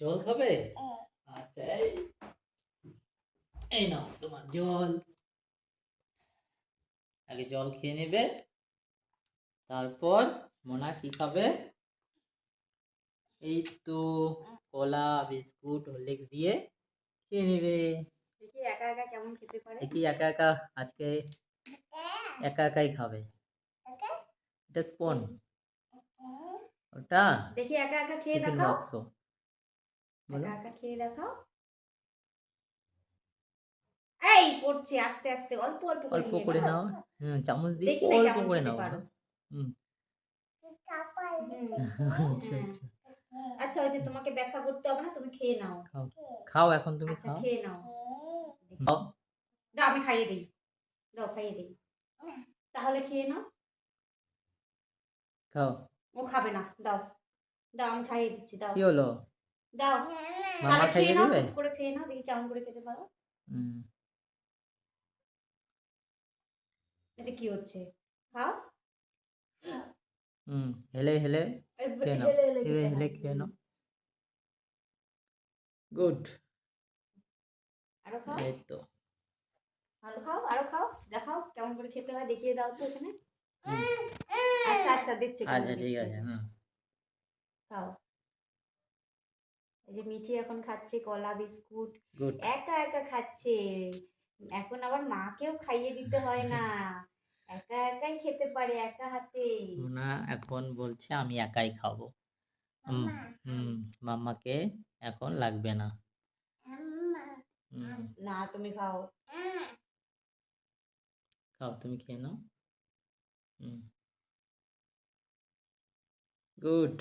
জল। খাবে? আচ্ছা এই এই নাও তোমার জল। আগে জল খেয়ে নেবে। তারপর মোনা কি খাবে? এই তো কলা বিস্কুট হরলিক্স দিয়ে খেয়ে নেবে। দেখি একা একা কেমন খেতে পারে। দেখি একা একা আজকে একা একাই খাবে। এটা স্পন। ওটা দেখি একা একা খেয়ে দেখাও। বলো একা একা খেয়ে দেখাও। এই পড়ছে আস্তে আস্তে অল্প অল্প করে অল্প করে নাও। হ্যাঁ চামচ দিয়ে অল্প করে নাও। হুম। আচ্ছা। আচ্ছা। আচ্ছা ওই যে তোমাকে ব্যাখ্যা করতে হবে না তুমি খেয়ে নাও। খাও। খাও এখন তুমি আচ্ছা খাও। খেয়ে নাও। দাও আমি খাইয়ে দিই। দাও খাইয়ে দিই। তাহলে খেয়ে নাও। খাও। ও খাবে না। দাও। দাও আমি খাইয়ে দিচ্ছি দাও। কি হলো? দাও। মামা খাইয়ে খেয়ে নাও দেবে? করে খেয়ে নাও দেখি কেমন করে খেতে পারো। এটা কি হচ্ছে? খাও। হুম হেলে হেলে খেয়ে নাও। হেলে হেলে হয়। খেয়ে নাও। গুড। আরও খাও। এই তো। আরও খাও আরও খাও। দেখাও কেমন করে খেতে হয় দেখিয়ে দাও তো এখানে। আচ্ছা আচ্ছা দিচ্ছি আচ্ছা ঠিক আছে হুম। খাও। এই যে মিঠি এখন খাচ্ছে কলা বিস্কুট গুড একা একা খাচ্ছে। এখন আবার মাকেও খাইয়ে দিতে হয় না। একা একাই খেতে পারে একা হাতে। মোনা এখন বলছে আমি একাই খাব। হুম মাম্মাকে এখন লাগবে না। হুম। না তুমি খাও। খাও তুমি খেয়ে নাও। হুম। গুড